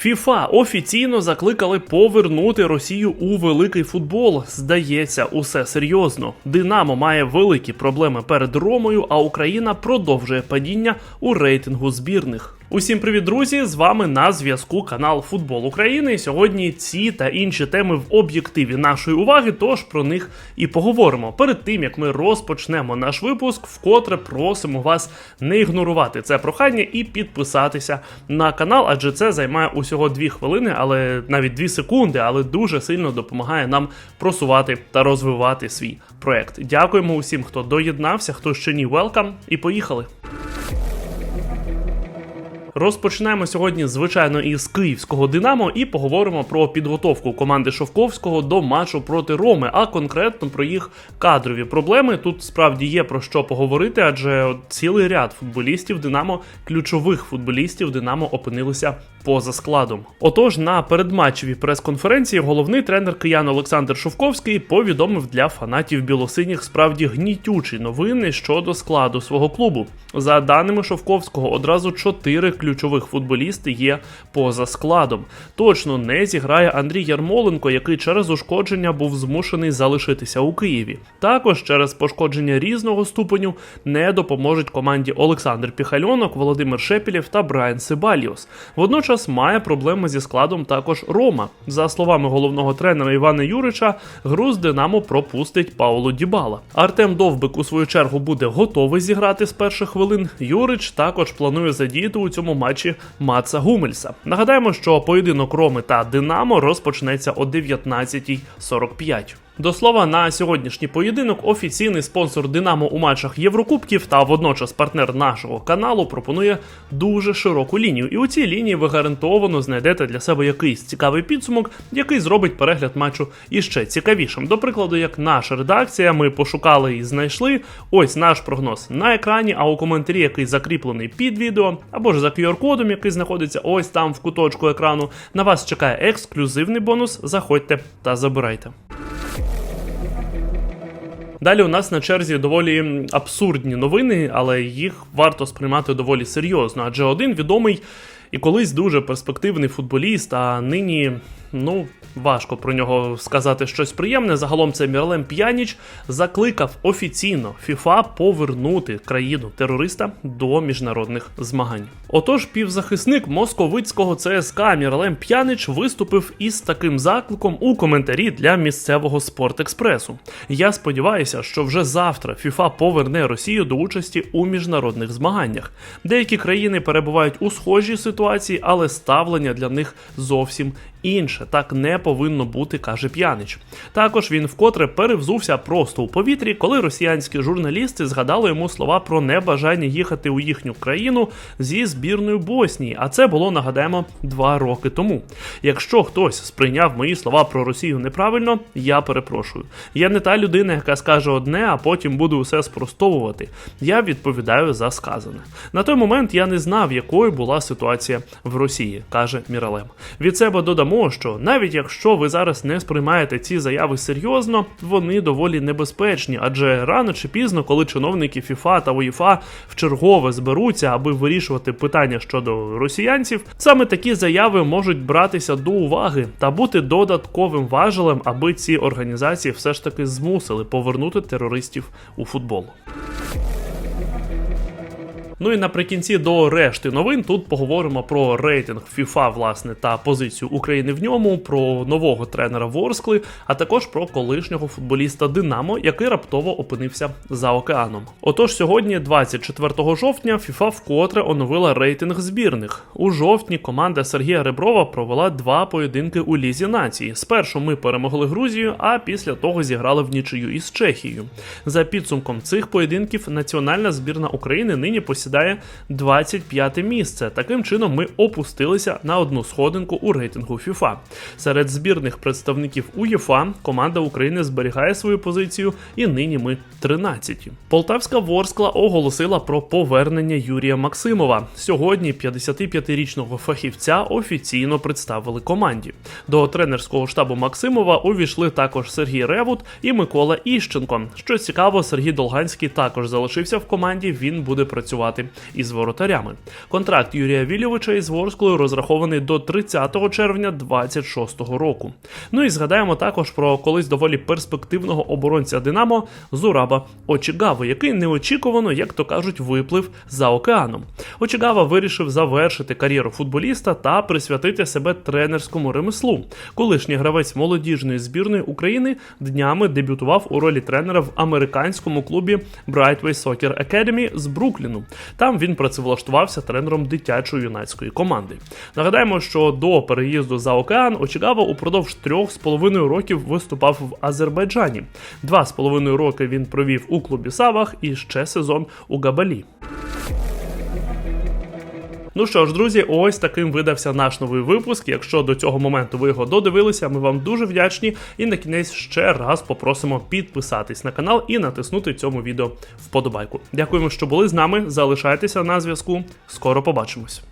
ФІФА офіційно закликали повернути Росію у великий футбол. Здається, усе серйозно. Динамо має великі проблеми перед Ромою, а Україна продовжує падіння у рейтингу збірних. Усім привіт, друзі! З вами на зв'язку канал Футбол України. Сьогодні ці та інші теми в об'єктиві нашої уваги, тож про них і поговоримо. Перед тим як ми розпочнемо наш випуск, вкотре просимо вас не ігнорувати це прохання і підписатися на канал, адже це займає усього 2 хвилини, але навіть 2 секунди, але дуже сильно допомагає нам просувати та розвивати свій проект. Дякуємо усім, хто доєднався, хто ще ні, welcome, і поїхали. Розпочнемо сьогодні, звичайно, із київського Динамо і поговоримо про підготовку команди Шовковського до матчу проти Роми, а конкретно про їх кадрові проблеми. Тут справді є про що поговорити, адже цілий ряд футболістів Динамо, ключових футболістів Динамо опинилися поза складом. Отож, на передматчевій прес-конференції головний тренер киян Олександр Шовковський повідомив для фанатів білосиніх справді гнітючі новини щодо складу свого клубу. За даними Шовковського, одразу чотири ключових футболісти є поза складом. Точно не зіграє Андрій Ярмоленко, який через ушкодження був змушений залишитися у Києві. Також через пошкодження різного ступеню не допоможуть команді Олександр Піхальонок, Володимир Шепілєв та Брайан Сибаліос. Водночас має проблеми зі складом також Рома. За словами головного тренера Івана Юрича, гру з Динамо пропустить Пауло Дібала. Артем Довбик у свою чергу буде готовий зіграти з перших хвилин. Юрич також планує задіяти у цьому матчі Маца Гумельса. Нагадаємо, що поєдинок Роми та Динамо розпочнеться о 19.45. До слова, на сьогоднішній поєдинок офіційний спонсор Динамо у матчах Єврокубків та водночас партнер нашого каналу пропонує дуже широку лінію. І у цій лінії ви гарантовано знайдете для себе якийсь цікавий підсумок, який зробить перегляд матчу іще цікавішим. До прикладу, як наша редакція, ми пошукали і знайшли ось наш прогноз на екрані, а у коментарі, який закріплений під відео, або ж за QR-кодом, який знаходиться ось там в куточку екрану, на вас чекає ексклюзивний бонус. Заходьте та забирайте. Далі у нас на черзі доволі абсурдні новини, але їх варто сприймати доволі серйозно. Адже один відомий і колись дуже перспективний футболіст, а нині, ну, важко про нього сказати щось приємне. Загалом це Мірлем П'яніч закликав офіційно ФІФА повернути країну терориста до міжнародних змагань. Отож, півзахисник московицького ЦСК Мірлем П'янич виступив із таким закликом у коментарі для місцевого спортекспресу. Я сподіваюся, що вже завтра ФІФА поверне Росію до участі у міжнародних змаганнях. Деякі країни перебувають у схожій ситуації, але ставлення для них зовсім інше. Так не повинно бути, каже П'янич. Також він вкотре перевзувся просто у повітрі, коли росіянські журналісти згадали йому слова про небажання їхати у їхню країну зі збірною Боснії. А це було нагадаємо два роки тому. Якщо хтось сприйняв мої слова про Росію неправильно, я перепрошую. Я не та людина, яка скаже одне, а потім буде усе спростовувати. Я відповідаю за сказане. На той момент я не знав, якою була ситуація в Росії, каже Міралем. Від себе додамо, що навіть якщо ви зараз не сприймаєте ці заяви серйозно, вони доволі небезпечні, адже рано чи пізно, коли чиновники ФІФА та УЄФА вчергове зберуться, аби вирішувати питання щодо росіянців, саме такі заяви можуть братися до уваги та бути додатковим важелем, аби ці організації все ж таки змусили повернути терористів у футбол. Ну і наприкінці до решти новин тут поговоримо про рейтинг FIFA, власне, та позицію України в ньому, про нового тренера Ворскли, а також про колишнього футболіста Динамо, який раптово опинився за океаном. Отож, сьогодні, 24 жовтня, FIFA вкотре оновила рейтинг збірних. У жовтні команда Сергія Реброва провела два поєдинки у Лізі нації. Спершу ми перемогли Грузію, а після того зіграли в нічию із Чехією. За підсумком цих поєдинків національна збірна України нині посідає посідає 25 місце. Таким чином, ми опустилися на одну сходинку у рейтингу FIFA. Серед збірних представників УЄФА команда України зберігає свою позицію, і нині ми 13. Полтавська Ворскла оголосила про повернення Юрія Максимова. Сьогодні 55-річного фахівця офіційно представили команді. До тренерського штабу Максимова увійшли також Сергій Ревут і Микола Іщенко. Що цікаво, Сергій Долганський також залишився в команді. Він буде працювати працювати із воротарями. Контракт Юрія Вільовича із Ворсклою розрахований до 30 червня 26-го року. Ну і згадаємо також про колись доволі перспективного оборонця Динамо Зураба Очігаву, який неочікувано, як то кажуть, виплив за океаном. Очігава вирішив завершити кар'єру футболіста та присвятити себе тренерському ремеслу. Колишній гравець молодіжної збірної України днями дебютував у ролі тренера в американському клубі Brightway Soccer Academy з Брукліну. Там він працевлаштувався тренером дитячої юнацької команди. Нагадаємо, що до переїзду за океан Очігава упродовж трьох з половиною років виступав в Азербайджані. Два з половиною роки він провів у клубі Савах і ще сезон у Габалі. Ну що ж, друзі, ось таким видався наш новий випуск. Якщо до цього моменту ви його додивилися, ми вам дуже вдячні. І на кінець ще раз попросимо підписатись на канал і натиснути цьому відео вподобайку. Дякуємо, що були з нами. Залишайтеся на зв'язку. Скоро побачимось.